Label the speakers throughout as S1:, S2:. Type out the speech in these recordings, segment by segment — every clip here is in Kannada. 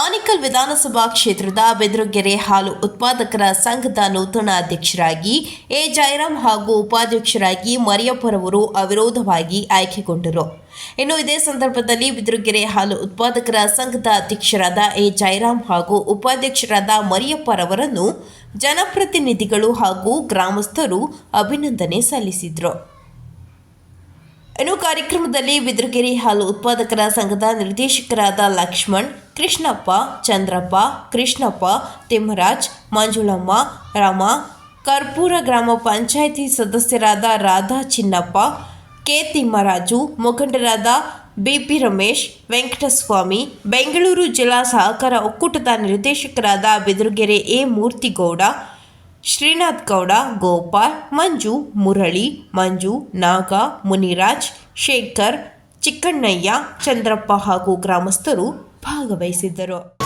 S1: ಆನಿಕಲ್ ವಿಧಾನಸಭಾ ಕ್ಷೇತ್ರದ ಬೆದರುಗೆರೆ ಹಾಲು ಉತ್ಪಾದಕರ ಸಂಘದ ನೂತನ ಅಧ್ಯಕ್ಷರಾಗಿ ಎ. ಜಯರಾಮ್ ಹಾಗೂ ಉಪಾಧ್ಯಕ್ಷರಾಗಿ ಮರಿಯಪ್ಪರವರು ಅವಿರೋಧವಾಗಿ ಆಯ್ಕೆಗೊಂಡರು. ಇನ್ನು ಇದೇ ಸಂದರ್ಭದಲ್ಲಿ ಬಿದ್ರುಗೆರೆ ಹಾಲು ಉತ್ಪಾದಕರ ಸಂಘದ ಅಧ್ಯಕ್ಷರಾದ ಎ. ಜಯರಾಮ್ ಹಾಗೂ ಉಪಾಧ್ಯಕ್ಷರಾದ ಮರಿಯಪ್ಪರವರನ್ನು ಜನಪ್ರತಿನಿಧಿಗಳು ಹಾಗೂ ಗ್ರಾಮಸ್ಥರು ಅಭಿನಂದನೆ ಸಲ್ಲಿಸಿದರು. ಇನ್ನು ಕಾರ್ಯಕ್ರಮದಲ್ಲಿ ಬಿದ್ರಗಿರಿ ಹಾಲು ಉತ್ಪಾದಕರ ಸಂಘದ ನಿರ್ದೇಶಕರಾದ ಲಕ್ಷ್ಮಣ್, ಕೃಷ್ಣಪ್ಪ, ಚಂದ್ರಪ್ಪ, ಕೃಷ್ಣಪ್ಪ, ತಿಮ್ಮರಾಜ್, ಮಂಜುಳಮ್ಮ, ರಮ, ಕರ್ಪೂರ ಗ್ರಾಮ ಪಂಚಾಯಿತಿ ಸದಸ್ಯರಾದ ರಾಧಾ ಚಿನ್ನಪ್ಪ, ಕೆ ತಿಮ್ಮರಾಜು, ಮುಖಂಡರಾದ ಬಿಪಿ ರಮೇಶ್, ವೆಂಕಟಸ್ವಾಮಿ, ಬೆಂಗಳೂರು ಜಿಲ್ಲಾ ಸಹಕಾರ ಒಕ್ಕೂಟದ ನಿರ್ದೇಶಕರಾದ ಬಿದ್ರುಗೆರೆ ಎ ಮೂರ್ತಿಗೌಡ ಶ್ರೀನಾಥ್ ಗೌಡ ಗೋಪಾಲ್ ಮಂಜು ಮುರಳಿ ಮಂಜು ನಾಗ ಮುನಿರಾಜ್ ಶೇಖರ್ ಚಿಕ್ಕಣ್ಣಯ್ಯ ಚಂದ್ರಪ್ಪ ಹಾಗೂ ಗ್ರಾಮಸ್ಥರು ಭಾಗವಹಿಸಿದ್ದರು.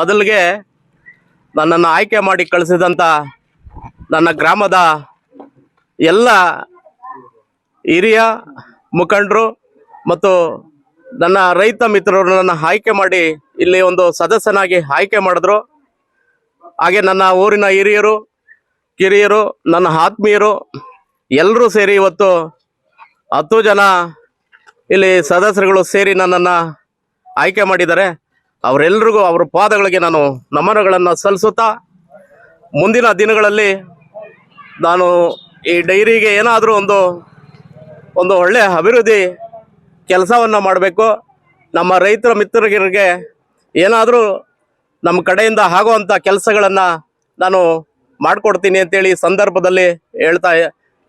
S2: ಮೊದಲಿಗೆ ನನ್ನನ್ನು ಆಯ್ಕೆ ಮಾಡಿ ಕಳಿಸಿದಂಥ ನನ್ನ ಗ್ರಾಮದ ಎಲ್ಲ ಹಿರಿಯ ಮುಖಂಡರು ಮತ್ತು ನನ್ನ ರೈತ ಮಿತ್ರರು ನನ್ನ ಆಯ್ಕೆ ಮಾಡಿ ಇಲ್ಲಿ ಒಂದು ಸದಸ್ಯನಾಗಿ ಆಯ್ಕೆ ಮಾಡಿದ್ರು. ಹಾಗೆ ನನ್ನ ಊರಿನ ಹಿರಿಯರು, ಕಿರಿಯರು, ನನ್ನ ಆತ್ಮೀಯರು ಎಲ್ಲರೂ ಸೇರಿ ಇವತ್ತು ಹತ್ತು ಜನ ಇಲ್ಲಿ ಸದಸ್ಯರುಗಳು ಸೇರಿ ನನ್ನನ್ನು ಆಯ್ಕೆ ಮಾಡಿದ್ದಾರೆ. ಅವರೆಲ್ಲರಿಗೂ ಅವರ ಪಾದಗಳಿಗೆ ನಾನು ನಮನಗಳನ್ನು ಸಲ್ಲಿಸುತ್ತಾ ಮುಂದಿನ ದಿನಗಳಲ್ಲಿ ನಾನು ಈ ಡೈರಿಗೆ ಏನಾದರೂ ಒಂದು ಒಂದು ಒಳ್ಳೆಯ ಅಭಿವೃದ್ಧಿ ಕೆಲಸವನ್ನು ಮಾಡಬೇಕು. ನಮ್ಮ ರೈತರ ಮಿತ್ರರಿಗೆ ಏನಾದರೂ ನಮ್ಮ ಕಡೆಯಿಂದ ಆಗುವಂಥ ಕೆಲಸಗಳನ್ನು ನಾನು ಮಾಡಿಕೊಡ್ತೀನಿ ಅಂತೇಳಿ ಸಂದರ್ಭದಲ್ಲಿ ಹೇಳ್ತಾ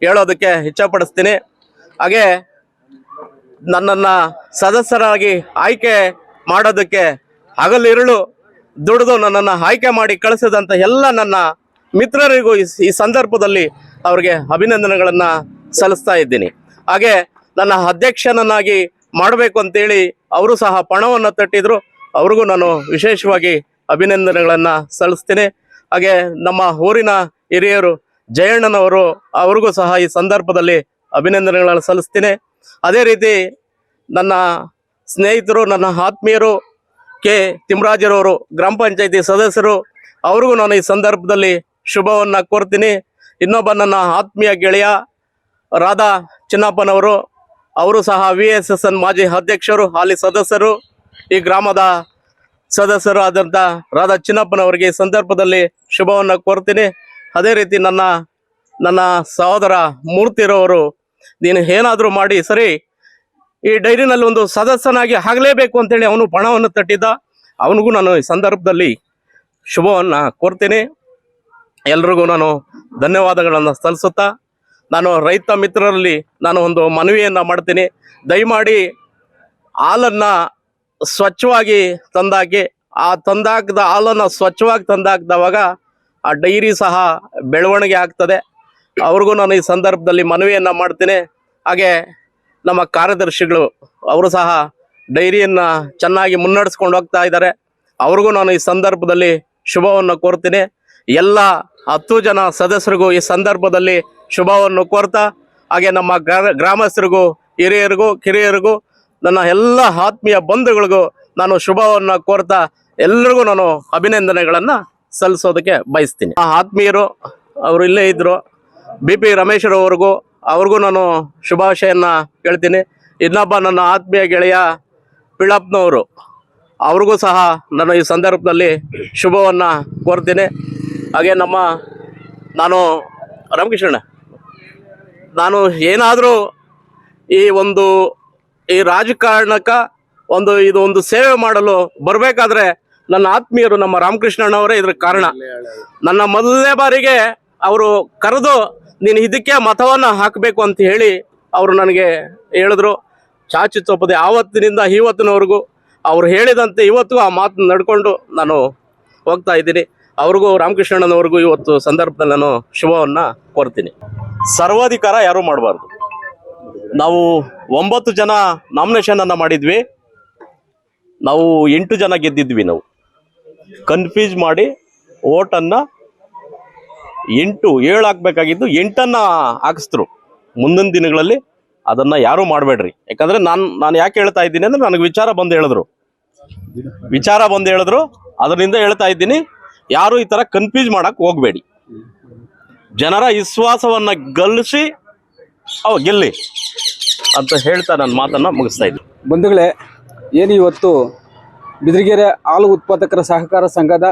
S2: ಹೇಳೋದಕ್ಕೆ ಇಚ್ಛಪಡಿಸ್ತೀನಿ. ಹಾಗೆ ನನ್ನನ್ನು ಸದಸ್ಯರಾಗಿ ಆಯ್ಕೆ ಮಾಡೋದಕ್ಕೆ ಹಗಲಿರುಳು ದುಡಿದು ನನ್ನನ್ನು ಆಯ್ಕೆ ಮಾಡಿ ಕಳಿಸಿದಂಥ ಎಲ್ಲ ನನ್ನ ಮಿತ್ರರಿಗೂ ಈ ಸಂದರ್ಭದಲ್ಲಿ ಅವರಿಗೆ ಅಭಿನಂದನೆಗಳನ್ನು ಸಲ್ಲಿಸ್ತಾ ಇದ್ದೀನಿ. ಹಾಗೆ ನನ್ನ ಅಧ್ಯಕ್ಷನನ್ನಾಗಿ ಮಾಡಬೇಕು ಅಂತೇಳಿ ಅವರು ಸಹ ಪಣವನ್ನು ತಟ್ಟಿದ್ರು. ಅವ್ರಿಗೂ ನಾನು ವಿಶೇಷವಾಗಿ ಅಭಿನಂದನೆಗಳನ್ನು ಸಲ್ಲಿಸ್ತೀನಿ. ಹಾಗೆ ನಮ್ಮ ಊರಿನ ಹಿರಿಯರು ಜಯಣ್ಣನವರು ಅವ್ರಿಗೂ ಸಹ ಈ ಸಂದರ್ಭದಲ್ಲಿ ಅಭಿನಂದನೆಗಳನ್ನು ಸಲ್ಲಿಸ್ತೀನಿ. ಅದೇ ರೀತಿ ನನ್ನ ಸ್ನೇಹಿತರು, ನನ್ನ ಆತ್ಮೀಯರು ಕೆ. ತಿಮ್ಮರಾಜರವರು ಗ್ರಾಮ ಪಂಚಾಯತಿ ಸದಸ್ಯರು, ಅವ್ರಿಗೂ ನಾನು ಈ ಸಂದರ್ಭದಲ್ಲಿ ಶುಭವನ್ನು ಕೋರ್ತೀನಿ. ಇನ್ನೊಬ್ಬ ನನ್ನ ಆತ್ಮೀಯ ಗೆಳೆಯ ರಾಧಾ ಚಿನ್ನಪ್ಪನವರು, ಅವರು ಸಹ ವಿ ಎಸ್ ಎಸ್ ಎನ್ ಮಾಜಿ ಅಧ್ಯಕ್ಷರು, ಹಾಲಿ ಸದಸ್ಯರು, ಈ ಗ್ರಾಮದ ಸದಸ್ಯರು ಆದಂಥ ರಾಧಾ ಚಿನ್ನಪ್ಪನವರಿಗೆ ಈ ಸಂದರ್ಭದಲ್ಲಿ ಶುಭವನ್ನು ಕೋರ್ತೀನಿ. ಅದೇ ರೀತಿ ನನ್ನ ನನ್ನ ಸಹೋದರ ಮೂರ್ತಿರವರು, ನೀನು ಏನಾದರೂ ಮಾಡಿ, ಸರಿ ಈ ಡೈರಿನಲ್ಲಿ ಒಂದು ಸದಸ್ಯನಾಗಿ ಆಗಲೇಬೇಕು ಅಂತೇಳಿ ಅವನು ಪಣವನ್ನು ತಟ್ಟಿದ್ದ. ಅವನಿಗೂ ನಾನು ಈ ಸಂದರ್ಭದಲ್ಲಿ ಶುಭವನ್ನು ಕೋರ್ತೀನಿ. ಎಲ್ರಿಗೂ ನಾನು ಧನ್ಯವಾದಗಳನ್ನು ಸಲ್ಲಿಸುತ್ತಾ, ನಾನು ರೈತ ಮಿತ್ರರಲ್ಲಿ ನಾನು ಒಂದು ಮನವಿಯನ್ನು ಮಾಡ್ತೀನಿ. ದಯಮಾಡಿ ಹಾಲನ್ನು ಸ್ವಚ್ಛವಾಗಿ ತಂದಾಕಿ, ಆ ತಂದಾಕದ ಹಾಲನ್ನು ಸ್ವಚ್ಛವಾಗಿ ತಂದಾಕಿದವಾಗ ಆ ಡೈರಿ ಸಹ ಬೆಳವಣಿಗೆ ಆಗ್ತದೆ. ಅವ್ರಿಗೂ ನಾನು ಈ ಸಂದರ್ಭದಲ್ಲಿ ಮನವಿಯನ್ನು ಮಾಡ್ತೀನಿ. ಹಾಗೆ ನಮ್ಮ ಕಾರ್ಯದರ್ಶಿಗಳು ಅವರು ಸಹ ಡೈರಿಯನ್ನು ಚೆನ್ನಾಗಿ ಮುನ್ನಡೆಸ್ಕೊಂಡು ಹೋಗ್ತಾ ಇದ್ದಾರೆ. ಅವ್ರಿಗೂ ನಾನು ಈ ಸಂದರ್ಭದಲ್ಲಿ ಶುಭವನ್ನು ಕೋರ್ತೀನಿ. ಎಲ್ಲ ಹತ್ತು ಜನ ಸದಸ್ಯರಿಗೂ ಈ ಸಂದರ್ಭದಲ್ಲಿ ಶುಭವನ್ನು ಕೋರ್ತಾ, ಹಾಗೆ ನಮ್ಮ ಗ್ರಾ- ಗ್ರಾಮಸ್ಥರಿಗೂ, ಹಿರಿಯರಿಗೂ, ಕಿರಿಯರಿಗೂ, ನನ್ನ ಎಲ್ಲ ಆತ್ಮೀಯ ಬಂಧುಗಳಿಗೂ ನಾನು ಶುಭವನ್ನು ಕೋರ್ತಾ ಎಲ್ಲರಿಗೂ ನಾನು ಅಭಿನಂದನೆಗಳನ್ನು ಸಲ್ಲಿಸೋದಕ್ಕೆ ಬಯಸ್ತೀನಿ. ಆ ಆತ್ಮೀಯರು, ಅವರು ಇಲ್ಲೇ ಇದ್ದರು ಬಿ ಪಿ ರಮೇಶ್ರವ್ರಿಗೂ ಅವ್ರಿಗೂ ನಾನು ಶುಭಾಶಯನ್ನ ಹೇಳ್ತೀನಿ. ಇನ್ನೊಬ್ಬ ನನ್ನ ಆತ್ಮೀಯ ಗೆಳೆಯ ಪಿಳಪ್ನವರು. ಅವ್ರಿಗೂ ಸಹ ನಾನು ಈ ಸಂದರ್ಭದಲ್ಲಿ ಶುಭವನ್ನು ಕೋರ್ತೀನಿ. ಹಾಗೆ ನಮ್ಮ ನಾನು ರಾಮಕೃಷ್ಣ ನಾನು ಏನಾದರೂ ಈ ಒಂದು ಈ ರಾಜಕಾರಣಕ್ಕೆ ಒಂದು ಇದು ಒಂದು ಸೇವೆ ಮಾಡಲು ಬರಬೇಕಾದ್ರೆ ನನ್ನ ಆತ್ಮೀಯರು ನಮ್ಮ ರಾಮಕೃಷ್ಣಣ್ಣವರೇ ಇದ್ರ ಕಾರಣ. ನನ್ನ ಮೊದಲನೇ ಬಾರಿಗೆ ಅವರು ಕರೆದು ನೀನು ಇದಕ್ಕೆ ಮತವನ್ನು ಹಾಕಬೇಕು ಅಂತ ಹೇಳಿ ಅವರು ನನಗೆ ಹೇಳಿದ್ರು. ಚಾಚು ತಪ್ಪದೆ ಆವತ್ತಿನಿಂದ ಇವತ್ತಿನವರೆಗೂ ಅವ್ರು ಹೇಳಿದಂತೆ ಇವತ್ತು ಆ ಮಾತು ನಡ್ಕೊಂಡು ನಾನು ಹೋಗ್ತಾ ಇದ್ದೀನಿ. ಅವ್ರಿಗೂ ರಾಮಕೃಷ್ಣಣ್ಣನವ್ರಿಗೂ ಇವತ್ತು ಸಂದರ್ಭದಲ್ಲಿ ನಾನು ಶುಭವನ್ನು ಕೋರ್ತೀನಿ. ಸರ್ವಾಧಿಕಾರ ಯಾರೂ ಮಾಡಬಾರ್ದು. ನಾವು ಒಂಬತ್ತು ಜನ ನಾಮಿನೇಷನನ್ನು ಮಾಡಿದ್ವಿ. ನಾವು ಎಂಟು ಜನ ಗೆದ್ದಿದ್ವಿ ನಾವು. ಕನ್ಫ್ಯೂಸ್ ಮಾಡಿ ಓಟನ್ನ ಎಂಟು ಏಳು ಹಾಕ್ಬೇಕಾಗಿದ್ದು ಎಂಟನ್ನ ಹಾಕಿಸ್ತರು ಮುಂದಿನ ದಿನಗಳಲ್ಲಿ ಅದನ್ನ ಯಾರು ಮಾಡಬೇಡ್ರಿ. ಯಾಕಂದ್ರೆ ನಾನು ನಾನು ಯಾಕೆ ಹೇಳ್ತಾ ಇದ್ದೀನಿ ಅಂದ್ರೆ ನನಗೆ ವಿಚಾರ ಬಂದು ಹೇಳಿದ್ರು. ವಿಚಾರ ಬಂದು ಹೇಳಿದ್ರು. ಅದರಿಂದ ಹೇಳ್ತಾ ಇದ್ದೀನಿ, ಯಾರು ಈ ತರ ಕನ್ಫ್ಯೂಸ್ ಮಾಡಕ್ ಹೋಗ್ಬೇಡಿ. ಜನರ ವಿಶ್ವಾಸವನ್ನ ಗಳಿಸಿ ಅವ್ ಗೆಲ್ಲಿ ಅಂತ ಹೇಳ್ತಾ ನನ್ನ ಮಾತನ್ನ ಮುಗಿಸ್ತಾ ಇದ್ದೀನಿ.
S3: ಬಂಧುಗಳೇ, ಏನು ಇವತ್ತು ಬಿದಿರಿಗೆರೆ ಹಾಲು ಉತ್ಪಾದಕರ ಸಹಕಾರ ಸಂಘದ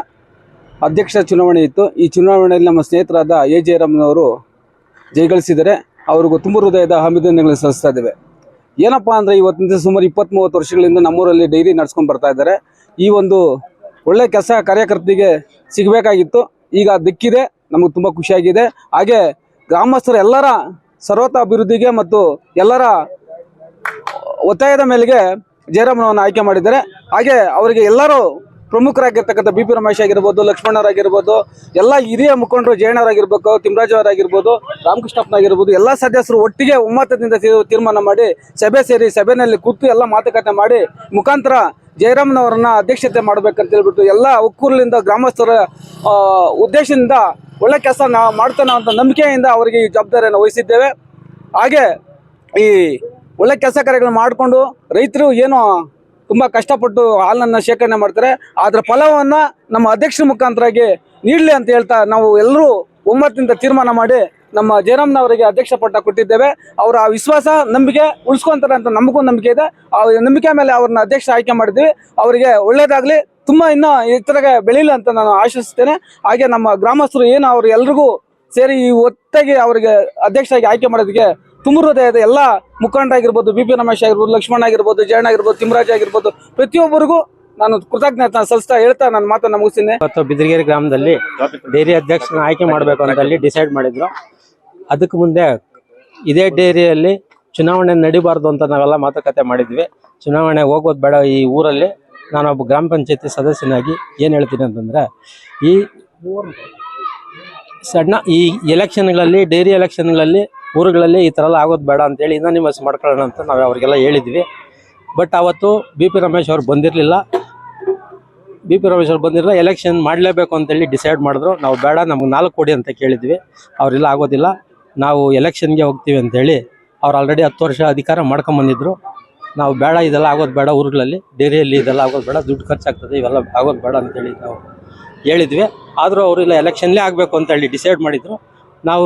S3: ಅಧ್ಯಕ್ಷ ಚುನಾವಣೆ ಇತ್ತು. ಈ ಚುನಾವಣೆಯಲ್ಲಿ ನಮ್ಮ ಸ್ನೇಹಿತರಾದ ಎ ಜಯರಾಮನವರು ಜಯಗಳಿಸಿದರೆ ಅವ್ರಿಗೂ ತುಂಬ ಹೃದಯದ ಅಭಿನಂದನೆಗಳನ್ನು ಸಲ್ಲಿಸ್ತಾ ಇದ್ದೇವೆ. ಏನಪ್ಪ ಅಂದರೆ ಇವತ್ತಿನಿಂದ ಸುಮಾರು ಇಪ್ಪತ್ತ್ ಮೂವತ್ತು ವರ್ಷಗಳಿಂದ ನಮ್ಮೂರಲ್ಲಿ ಡೈರಿ ನಡ್ಸ್ಕೊಂಡು ಬರ್ತಾ ಇದ್ದಾರೆ. ಈ ಒಂದು ಒಳ್ಳೆ ಕೆಲಸ ಕಾರ್ಯಕರ್ತಿಗೆ ಸಿಗಬೇಕಾಗಿತ್ತು. ಈಗ ದಿಕ್ಕಿದೆ, ನಮಗೆ ತುಂಬ ಖುಷಿಯಾಗಿದೆ. ಹಾಗೆ ಗ್ರಾಮಸ್ಥರ ಎಲ್ಲರ ಸರ್ವತ ಅಭಿವೃದ್ಧಿಗೆ ಮತ್ತು ಎಲ್ಲರ ಒತ್ತಾಯದ ಮೇಲೆಗೆ ಜಯರಾಮನವನ್ನು ಆಯ್ಕೆ ಮಾಡಿದ್ದಾರೆ. ಹಾಗೆ ಅವರಿಗೆ ಎಲ್ಲರೂ ಪ್ರಮುಖರಾಗಿರ್ತಕ್ಕಂಥ ಬಿ ಪಿ ರಮೇಶ್ ಆಗಿರ್ಬೋದು, ಲಕ್ಷ್ಮಣರಾಗಿರ್ಬೋದು, ಎಲ್ಲ ಹಿರಿಯ ಮುಖಂಡರು ಜಯಣ್ಣರಾಗಿರ್ಬೇಕು ತಿಮ್ರಾಜವರಾಗಿರ್ಬೋದು ರಾಮಕೃಷ್ಣಪ್ಪನಾಗಿರ್ಬೋದು, ಎಲ್ಲ ಸದಸ್ಯರು ಒಟ್ಟಿಗೆ ಒಮ್ಮತದಿಂದ ತೀರ್- ತೀರ್ಮಾನ ಮಾಡಿ, ಸಭೆ ಸೇರಿ ಸಭೆಯಲ್ಲಿ ಕೂತು ಎಲ್ಲ ಮಾತುಕತೆ ಮಾಡಿ ಮುಖಾಂತರ ಜಯರಾಮನವರನ್ನ ಅಧ್ಯಕ್ಷತೆ ಮಾಡ್ಬೇಕಂತ ಹೇಳ್ಬಿಟ್ಟು ಎಲ್ಲ ಒಕ್ಕೂರಲಿಂದ ಗ್ರಾಮಸ್ಥರ ಉದ್ದೇಶದಿಂದ ಒಳ್ಳೆ ಕೆಲಸ ಮಾಡ್ತಾನೆ ಅಂತ ನಂಬಿಕೆಯಿಂದ ಅವರಿಗೆ ಈ ಜವಾಬ್ದಾರಿಯನ್ನು ವಹಿಸಿದ್ದೇವೆ. ಹಾಗೆ ಈ ಒಳ್ಳೆ ಕೆಲಸ ಕಾರ್ಯಗಳನ್ನು ಮಾಡಿಕೊಂಡು ರೈತರು ಏನು ತುಂಬ ಕಷ್ಟಪಟ್ಟು ಹಾಲನ್ನು ಶೇಖರಣೆ ಮಾಡ್ತಾರೆ. ಅದರ ಫಲವನ್ನು ನಮ್ಮ ಅಧ್ಯಕ್ಷರ ಮುಖಾಂತರಾಗಿ ನೀಡಲಿ ಅಂತ ಹೇಳ್ತಾ ನಾವು ಎಲ್ಲರೂ ಒಮ್ಮತ್ತಿನಿಂದ ತೀರ್ಮಾನ ಮಾಡಿ ನಮ್ಮ ಜಯರಾಮ್ನವರಿಗೆ ಅಧ್ಯಕ್ಷ ಪಟ್ಟ ಕೊಟ್ಟಿದ್ದೇವೆ. ಅವರ ಆ ವಿಶ್ವಾಸ, ನಂಬಿಕೆ ಉಳಿಸ್ಕೊಂತಾರೆ ಅಂತ ನಮಗೂ ನಂಬಿಕೆ ಇದೆ. ಆ ನಂಬಿಕೆ ಮೇಲೆ ಅವ್ರನ್ನ ಅಧ್ಯಕ್ಷ ಆಯ್ಕೆ ಮಾಡಿದ್ವಿ. ಅವರಿಗೆ ಒಳ್ಳೇದಾಗಲಿ, ತುಂಬ ಇನ್ನೂ ಇತರಗೆ ಬೆಳೀಲಿ ಅಂತ ನಾನು ಆಶಿಸ್ತೇನೆ. ಹಾಗೆ ನಮ್ಮ ಗ್ರಾಮಸ್ಥರು ಏನು ಅವ್ರು ಎಲ್ರಿಗೂ ಸೇರಿ ಈ ಒತ್ತಾಗಿ ಅವರಿಗೆ ಅಧ್ಯಕ್ಷರಾಗಿ ಆಯ್ಕೆ ಮಾಡೋದಕ್ಕೆ ತುಂಬ ಎಲ್ಲ ಮುಖಂಡರಾಗಿರ್ಬೋದು ಬಿ ಪಿ ರಮೇಶ್ ಆಗಿರ್ಬೋದು, ಲಕ್ಷ್ಮಣ್ ಆಗಿರ್ಬೋದು, ಜಯಣ್ಣ ಆಗಿರ್ಬೋದು, ತಿಮ್ಮರಾಜ್ ಆಗಿರ್ಬೋದು, ಪ್ರತಿಯೊಬ್ಬರಿಗೂ ನಾನು ಕೃತಜ್ಞತೆ ಸಲ್ಲಿಸ್ತಾ ಹೇಳ್ತಾ ನನ್ನ ಮಾತನ್ನು ಮುಗಿಸ್ತೀನಿ.
S4: ಇವತ್ತು ಬಿದಿರಗೆರೆ ಗ್ರಾಮದಲ್ಲಿ ಡೈರಿ ಅಧ್ಯಕ್ಷನ ಆಯ್ಕೆ ಮಾಡಬೇಕು ಅಂತ ಅಲ್ಲಿ ಡಿಸೈಡ್ ಮಾಡಿದ್ರು. ಅದಕ್ಕೆ ಮುಂದೆ ಇದೇ ಡೇರಿಯಲ್ಲಿ ಚುನಾವಣೆ ನಡಿಬಾರ್ದು ಅಂತ ನಾವೆಲ್ಲ ಮಾತುಕತೆ ಮಾಡಿದ್ವಿ. ಚುನಾವಣೆ ಹೋಗೋದು ಬೇಡ ಈ ಊರಲ್ಲಿ. ನಾನೊಬ್ಬ ಗ್ರಾಮ ಪಂಚಾಯತಿ ಸದಸ್ಯನಾಗಿ ಏನು ಹೇಳ್ತೀನಿ ಅಂತಂದರೆ, ಈ ಸಣ್ಣ ಈ ಎಲೆಕ್ಷನ್ಗಳಲ್ಲಿ ಡೈರಿ ಎಲೆಕ್ಷನ್ಗಳಲ್ಲಿ ಊರುಗಳಲ್ಲಿ ಈ ಥರ ಎಲ್ಲ ಆಗೋದು ಬೇಡ ಅಂತೇಳಿ ಇನಾನಿಮಸ್ ಮಾಡ್ಕೊಳ್ಳೋಣ ಅಂತ ನಾವು ಅವ್ರಿಗೆಲ್ಲ ಹೇಳಿದ್ವಿ. ಬಟ್ ಅವತ್ತು ಬಿ ಪಿ ರಮೇಶ್ ಅವ್ರು ಬಂದಿರಲಿಲ್ಲ. ಬಿ ಪಿ ರಮೇಶ್ ಅವ್ರು ಬಂದಿರಲಿಲ್ಲ ಎಲೆಕ್ಷನ್ ಮಾಡಲೇಬೇಕು ಅಂತೇಳಿ ಡಿಸೈಡ್ ಮಾಡಿದ್ರು. ನಾವು ಬೇಡ, ನಮ್ಗೆ ನಾಲ್ಕು ಕೊಡಿ ಅಂತ ಕೇಳಿದ್ವಿ. ಅವರೆಲ್ಲ, ಆಗೋದಿಲ್ಲ. ನಾವು ಎಲೆಕ್ಷನ್ಗೆ ಹೋಗ್ತೀವಿ ಅಂತೇಳಿ ಅವ್ರು ಆಲ್ರೆಡಿ ಹತ್ತು ವರ್ಷ ಅಧಿಕಾರ ಮಾಡ್ಕೊಂಬಂದಿದ್ರು. ನಾವು ಬೇಡ, ಇದೆಲ್ಲ ಆಗೋದು ಬೇಡ ಊರುಗಳಲ್ಲಿ. ಡೇರಿಯಲ್ಲಿ ಇದೆಲ್ಲ ಆಗೋದು ಬೇಡ, ದುಡ್ಡು ಖರ್ಚಾಗ್ತದೆ, ಇವೆಲ್ಲ ಆಗೋದು ಬೇಡ ಅಂತೇಳಿ ನಾವು ಹೇಳಿದ್ವಿ. ಆದರೂ ಅವರು ಇಲ್ಲ ಎಲೆಕ್ಷನ್ಲೇ ಆಗಬೇಕು ಅಂತೇಳಿ ಡಿಸೈಡ್ ಮಾಡಿದ್ರು. ನಾವು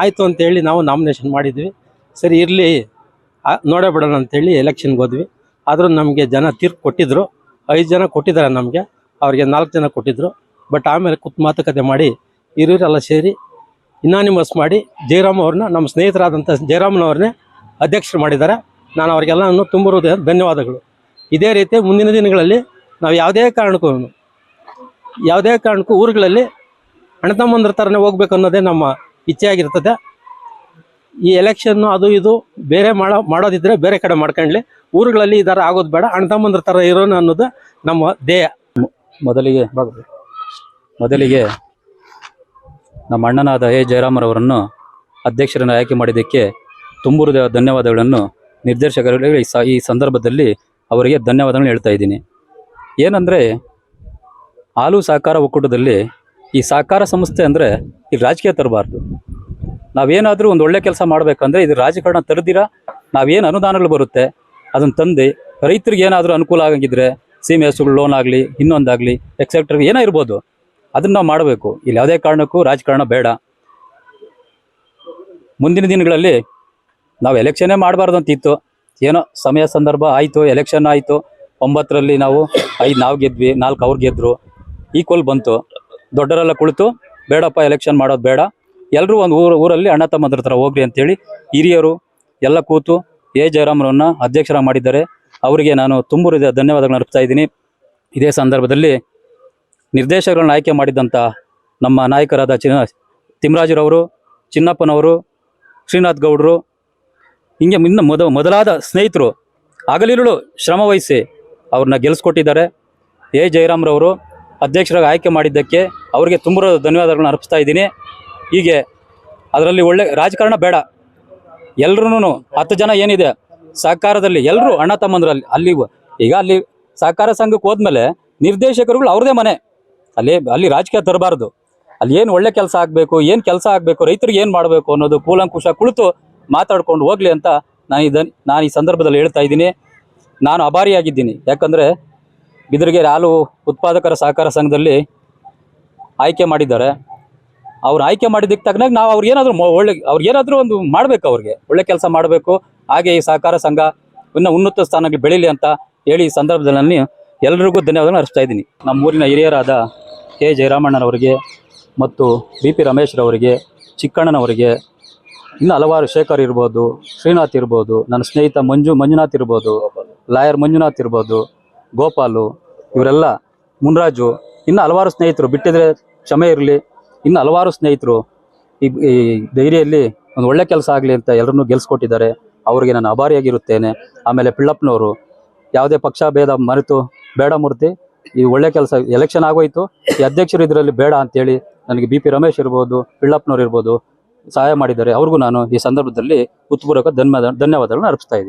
S4: ಆಯ್ತು ಅಂತೇಳಿ ನಾವು ನಾಮಿನೇಷನ್ ಮಾಡಿದ್ವಿ. ಸರಿ, ಇರಲಿ. ನೋಡೇ ಬಿಡೋಣ ಅಂತೇಳಿ ಎಲೆಕ್ಷನ್ಗೆ ಹೋದ್ವಿ. ಆದರೂ ನಮಗೆ ಜನ ತೀರ್ಪು ಕೊಟ್ಟಿದ್ದರು ಐದು ಜನ ಕೊಟ್ಟಿದ್ದಾರೆ ನಮಗೆ. ಅವ್ರಿಗೆ ನಾಲ್ಕು ಜನ ಕೊಟ್ಟಿದ್ದರು ಬಟ್ ಆಮೇಲೆ ಕೂತ್ ಮಾತುಕತೆ ಮಾಡಿ ಹಿರಿಯರೆಲ್ಲ ಸೇರಿ ಇನಾನಿಮಸ್ ಮಾಡಿ ಜಯರಾಮ್ ಅವ್ರನ್ನ, ನಮ್ಮ ಸ್ನೇಹಿತರಾದಂಥ ಜಯರಾಮನವ್ರನ್ನೇ ಅಧ್ಯಕ್ಷರು ಮಾಡಿದ್ದಾರೆ. ನಾನು ಅವ್ರಿಗೆಲ್ಲ ತುಂಬ ಹೃದಯ, ಧನ್ಯವಾದಗಳು. ಇದೇ ರೀತಿ ಮುಂದಿನ ದಿನಗಳಲ್ಲಿ ನಾವು ಯಾವುದೇ ಕಾರಣಕ್ಕೂ ಯಾವುದೇ ಕಾರಣಕ್ಕೂ ಊರುಗಳಲ್ಲಿ ಅಣ್ಣತಮ್ಮಂದ್ರ ಥರನೇ ಹೋಗ್ಬೇಕು ಅನ್ನೋದೇ ನಮ್ಮ ಇಚ್ಛೆ ಆಗಿರ್ತದೆ ಈ ಎಲೆಕ್ಷನ್ನು ಅದು ಇದು ಬೇರೆ ಮಾಡೋ ಮಾಡೋದಿದ್ರೆ ಬೇರೆ ಕಡೆ ಮಾಡ್ಕೊಂಡ್ಲಿ. ಊರುಗಳಲ್ಲಿ ಈ ಥರ ಆಗೋದು ಬೇಡ. ಅಣ್ಣತಮ್ಮಂದ್ರ ಥರ ಇರೋಣ ಅನ್ನೋದು ನಮ್ಮ ಧ್ಯೇಯ.
S5: ಮೊದಲಿಗೆ ಮೊದಲಿಗೆ ನಮ್ಮ ಅಣ್ಣನಾದ ಎ. ಜಯರಾಮರವರನ್ನು ಅಧ್ಯಕ್ಷರನ್ನು ಆಯ್ಕೆ ಮಾಡಿದ್ದಕ್ಕೆ ತುಂಬುರು ಹೃದಯ ಧನ್ಯವಾದಗಳನ್ನು ನಿರ್ದೇಶಕರಿಗೆ ಈ ಸಂದರ್ಭದಲ್ಲಿ ಅವರಿಗೆ ಧನ್ಯವಾದಗಳನ್ನು ಹೇಳ್ತಾ ಇದ್ದೀನಿ. ಏನಂದರೆ ಹಾಲು ಸಹಕಾರ ಒಕ್ಕೂಟದಲ್ಲಿ ಈ ಸಹಕಾರ ಸಂಸ್ಥೆ ಅಂದರೆ ಇಲ್ಲಿ ರಾಜಕೀಯ ತರಬಾರ್ದು. ನಾವೇನಾದರೂ ಒಂದು ಒಳ್ಳೆ ಕೆಲಸ ಮಾಡಬೇಕಂದ್ರೆ ಇದು ರಾಜಕಾರಣ ತರದಿರ, ನಾವೇನು ಅನುದಾನಗಳು ಬರುತ್ತೆ ಅದನ್ನು ತಂದು, ರೈತರಿಗೆ ಏನಾದರೂ ಅನುಕೂಲ ಆಗಂಗಿದ್ರೆ, ಸೀಮೆ ಹಸುಗಳು ಲೋನ್ ಆಗಲಿ, ಇನ್ನೊಂದಾಗಲಿ ಎಕ್ಸೆಟ್ರಾ ಏನೋ ಇರ್ಬೋದು, ಅದನ್ನು ನಾವು ಮಾಡಬೇಕು. ಇಲ್ಲಿ ಯಾವುದೇ ಕಾರಣಕ್ಕೂ ರಾಜಕಾರಣ ಬೇಡ. ಮುಂದಿನ ದಿನಗಳಲ್ಲಿ ನಾವು ಎಲೆಕ್ಷನ್ನೇ ಮಾಡಬಾರ್ದು ಅಂತಿತ್ತು ಏನೋ ಸಮಯ ಸಂದರ್ಭ ಆಯಿತು ಎಲೆಕ್ಷನ್ ಆಯಿತು, ಒಂಬತ್ತರಲ್ಲಿ ನಾವು ಐದು ನಾವು ಗೆದ್ವಿ, ನಾಲ್ಕು ಅವ್ರು ಗೆದ್ದರು ಈಕ್ವಲ್ ಬಂತು. ದೊಡ್ಡರೆಲ್ಲ ಕುಳಿತು, ಬೇಡಪ್ಪ ಎಲೆಕ್ಷನ್ ಮಾಡೋದು ಬೇಡ. ಎಲ್ಲರೂ ಒಂದು ಊರು, ಊರಲ್ಲಿ ಅಣ್ಣ ತಮ್ಮಂದ್ರ ಹತ್ರ ಹೋಗ್ರಿ ಅಂತೇಳಿ ಹಿರಿಯರು ಎಲ್ಲ ಕೂತು ಎ. ಜಯರಾಮ್ರನ್ನ ಅಧ್ಯಕ್ಷರ ಮಾಡಿದ್ದಾರೆ. ಅವರಿಗೆ ನಾನು ತುಂಬ ಧನ್ಯವಾದಗಳನ್ನ ಅರ್ಪಿಸ್ತಾ ಇದ್ದೀನಿ. ಇದೇ ಸಂದರ್ಭದಲ್ಲಿ ನಿರ್ದೇಶಕರನ್ನ ಆಯ್ಕೆ ಮಾಡಿದಂಥ ನಮ್ಮ ನಾಯಕರಾದ ಚಿನ್ನ ತಿಮ್ಮರಾಜರವರು ಚಿನ್ನಪ್ಪನವರು, ಶ್ರೀನಾಥ್ ಗೌಡರು, ಹಿಂಗೆ ಇನ್ನು ಮೊದ, ಮೊದಲಾದ ಸ್ನೇಹಿತರು, ಹಗಲಿರುಳು ಶ್ರಮವಹಿಸಿ ಅವ್ರನ್ನ ಗೆಲ್ಲಿಸ್ಕೊಟ್ಟಿದ್ದಾರೆ ಎ. ಜಯರಾಮ್ರವರು ಅಧ್ಯಕ್ಷರಾಗಿ ಆಯ್ಕೆ ಮಾಡಿದ್ದಕ್ಕೆ ಅವರಿಗೆ ತುಂಬ ಧನ್ಯವಾದಗಳನ್ನು ಅರ್ಪಿಸ್ತಾ ಇದ್ದೀನಿ. ಹೀಗೆ ಅದರಲ್ಲಿ ಒಳ್ಳೆ ರಾಜಕಾರಣ ಬೇಡ. ಎಲ್ರೂ ಹತ್ತು ಜನ ಏನಿದೆ ಸಹಕಾರದಲ್ಲಿ ಎಲ್ಲರೂ ಅಣ್ಣ ತಮ್ಮಂದ್ರಲ್ಲಿ ಅಲ್ಲಿ ಈಗ ಅಲ್ಲಿ ಸಹಕಾರ ಸಂಘಕ್ಕೆ ಹೋದ್ಮೇಲೆ ನಿರ್ದೇಶಕರುಗಳು ಅವ್ರದೇ ಮನೆ. ಅಲ್ಲಿ ಅಲ್ಲಿ ರಾಜಕೀಯ ತರಬಾರ್ದು. ಅಲ್ಲಿ ಏನು ಒಳ್ಳೆ ಕೆಲಸ ಆಗಬೇಕು, ಏನು ಕೆಲಸ ಆಗಬೇಕು, ರೈತರಿಗೆ ಏನು ಮಾಡಬೇಕು ಅನ್ನೋದು ಕೂಲಂಕುಷ ಕುಳಿತು ಮಾತಾಡ್ಕೊಂಡು ಹೋಗ್ಲಿ ಅಂತ ನಾನು ಇದನ್ನು ನಾನು ಈ ಸಂದರ್ಭದಲ್ಲಿ ಹೇಳ್ತಾ ಇದ್ದೀನಿ. ನಾನು ಅಭಾರಿಯಾಗಿದ್ದೀನಿ. ಯಾಕಂದರೆ ಬಿದಿರ್ಗೆರೆ ಹಾಲು ಉತ್ಪಾದಕರ ಸಹಕಾರ ಸಂಘದಲ್ಲಿ ಆಯ್ಕೆ ಮಾಡಿದ್ದಾರೆ. ಅವ್ರು ಆಯ್ಕೆ ಮಾಡಿದ್ದಕ್ಕೆ ತಕ್ಕನಾಗ ನಾವು ಅವ್ರು ಏನಾದರೂ ಒಳ್ಳೆ ಅವ್ರಿಗೆ ಏನಾದರೂ ಒಂದು ಮಾಡಬೇಕು ಅವ್ರಿಗೆ. ಒಳ್ಳೆ ಕೆಲಸ ಮಾಡಬೇಕು. ಹಾಗೆ ಈ ಸಹಕಾರ ಸಂಘ ಇನ್ನು ಉನ್ನತ ಸ್ಥಾನಕ್ಕೆ ಬೆಳೀಲಿ ಅಂತ ಹೇಳಿ ಈ ಸಂದರ್ಭದಲ್ಲಿ ನಾನು ಎಲ್ರಿಗೂ ಧನ್ಯವಾದಗಳನ್ನು ಅರ್ಪಿಸ್ತಾ ಇದ್ದೀನಿ. ನಮ್ಮ ಊರಿನ ಹಿರಿಯರಾದ ಕೆ ಜಯರಾಮಣ್ಣನವರಿಗೆ ಮತ್ತು ಬಿ ಪಿ ರಮೇಶ್ರವರಿಗೆ, ಚಿಕ್ಕಣ್ಣನವರಿಗೆ, ಇನ್ನು ಹಲವಾರು ಶೇಖರ್ ಇರ್ಬೋದು, ಶ್ರೀನಾಥ್ ಇರ್ಬೋದು, ನನ್ನ ಸ್ನೇಹಿತ ಮಂಜು ಮಂಜುನಾಥ್ ಇರ್ಬೋದು, ಲಾಯರ್ ಮಂಜುನಾಥ್ ಇರ್ಬೋದು, ಗೋಪಾಲು ಇವರೆಲ್ಲ ಮುನ್ರಾಜು, ಇನ್ನು ಹಲವಾರು ಸ್ನೇಹಿತರು, ಬಿಟ್ಟಿದ್ರೆ ಕ್ಷಮೆ ಇರಲಿ, ಇನ್ನು ಹಲವಾರು ಸ್ನೇಹಿತರು, ಈ ಈ ಡೈರಿಯಲ್ಲಿ ಒಂದು ಒಳ್ಳೆ ಕೆಲಸ ಆಗಲಿ ಅಂತ ಎಲ್ಲರನ್ನೂ ಗೆಲ್ಸ್ಕೊಟ್ಟಿದ್ದಾರೆ. ಅವರಿಗೆ ನಾನು ಅಭಾರಿಯಾಗಿರುತ್ತೇನೆ. ಆಮೇಲೆ ಪಿಳ್ಳಪ್ಪನವರು, ಯಾವುದೇ ಪಕ್ಷ ಭೇದ ಮರೆತು, ಬೇಡ ಮೂರ್ತಿ, ಈ ಒಳ್ಳೆ ಕೆಲಸ ಎಲೆಕ್ಷನ್ ಆಗೋಯ್ತು, ಈ ಅಧ್ಯಕ್ಷರು ಇದರಲ್ಲಿ ಬೇಡ ಅಂತೇಳಿ ನನಗೆ ಬಿ ಪಿ ರಮೇಶ್ ಇರ್ಬೋದು, ಪಿಳ್ಳಪ್ಪನವ್ರು ಇರ್ಬೋದು, ಸಹಾಯ ಮಾಡಿದ್ದಾರೆ. ಅವ್ರಿಗೂ ನಾನು ಈ ಸಂದರ್ಭದಲ್ಲಿ ಉತ್ಪೂರ್ವಕ ಧನ್ಯವಾದ, ಧನ್ಯವಾದಗಳನ್ನು ಅರ್ಪಿಸ್ತಾ